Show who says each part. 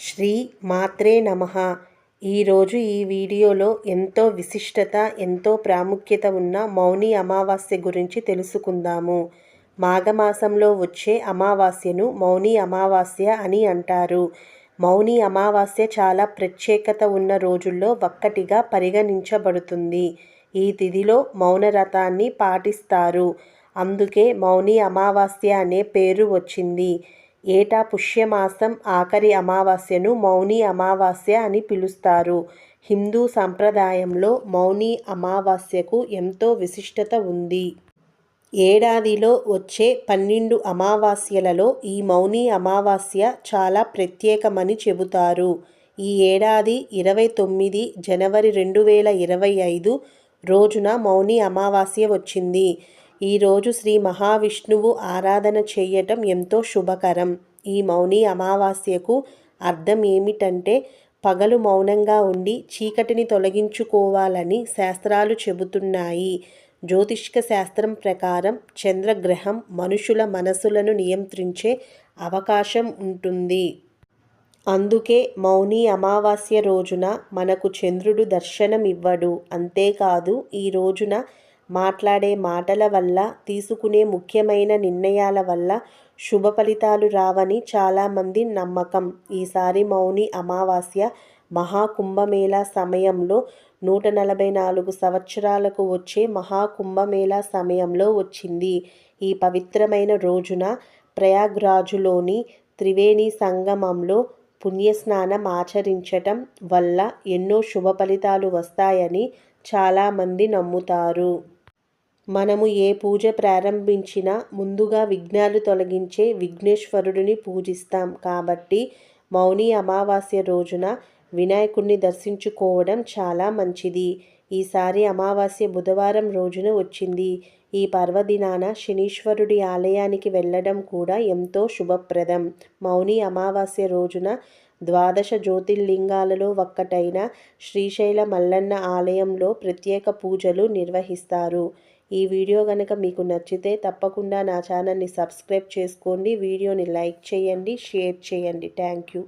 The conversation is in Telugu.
Speaker 1: శ్రీ మాత్రే నమ. ఈరోజు ఈ వీడియోలో ఎంతో విశిష్టత ఎంతో ప్రాముఖ్యత ఉన్న మౌని అమావాస్య గురించి తెలుసుకుందాము. మాఘమాసంలో వచ్చే అమావాస్యను మౌని అమావాస్య అని అంటారు. మౌని అమావాస్య చాలా ప్రత్యేకత ఉన్న రోజుల్లో ఒక్కటిగా పరిగణించబడుతుంది. ఈ తిథిలో మౌనరథాన్ని పాటిస్తారు. అందుకే మౌని అమావాస్య అనే పేరు వచ్చింది. ఏటా పుష్యమాసం ఆఖరి అమావాస్యను మౌని అమావాస్య అని పిలుస్తారు. హిందూ సంప్రదాయంలో మౌని అమావాస్యకు ఎంతో విశిష్టత ఉంది. ఏడాదిలో వచ్చే పన్నెండు అమావాస్యలలో ఈ మౌని అమావాస్య చాలా ప్రత్యేకమని చెబుతారు. ఈ ఏడాది ఇరవై తొమ్మిది జనవరి రెండు వేల ఇరవై ఐదు రోజున మౌని అమావాస్య వచ్చింది. ఈరోజు శ్రీ మహావిష్ణువు ఆరాధన చేయటం ఎంతో శుభకరం. ఈ మౌని అమావాస్యకు అర్థం ఏమిటంటే పగలు మౌనంగా ఉండి చీకటిని తొలగించుకోవాలని శాస్త్రాలు చెబుతున్నాయి. జ్యోతిష్క శాస్త్రం ప్రకారం చంద్రగ్రహం మనుషుల మనసులను నియంత్రించే అవకాశం ఉంటుంది. అందుకే మౌని అమావాస్య రోజున మనకు చంద్రుడు దర్శనం ఇవ్వడు అంతేకాదు ఈ రోజున మాట్లాడే మాటల వల్ల తీసుకునే ముఖ్యమైన నిర్ణయాల వల్ల శుభ ఫలితాలు రావని చాలామంది నమ్మకం. ఈసారి మౌని అమావాస్య మహాకుంభమేళా సమయంలో నూట నలభై నాలుగు సంవత్సరాలకు వచ్చే మహాకుంభమేళా సమయంలో వచ్చింది. ఈ పవిత్రమైన రోజున ప్రయాగ్రాజులోని త్రివేణి సంగమంలో పుణ్యస్నానం ఆచరించటం వల్ల ఎన్నో శుభ ఫలితాలు వస్తాయని చాలామంది నమ్ముతారు. మనము ఏ పూజ ప్రారంభించినా ముందుగా విఘ్నాలు తొలగించే విఘ్నేశ్వరుడిని పూజిస్తాం. కాబట్టి మౌని అమావాస్య రోజున వినాయకుడిని దర్శించుకోవడం చాలా మంచిది. ఈసారి అమావాస్య బుధవారం రోజున వచ్చింది. ఈ పర్వదినాన శనీశ్వరుడి ఆలయానికి వెళ్ళడం కూడా ఎంతో శుభప్రదం. మౌని అమావాస్య రోజున ద్వాదశ జ్యోతిర్లింగాలలో ఒక్కటైన శ్రీశైల మల్లన్న ఆలయంలో ప్రత్యేక పూజలు నిర్వహిస్తారు. ఈ వీడియో కనుక మీకు నచ్చితే తప్పకుండా నా ఛానల్ని సబ్స్క్రైబ్ చేసుకోండి. వీడియోని లైక్ చేయండి షేర్ చేయండి. Thank you.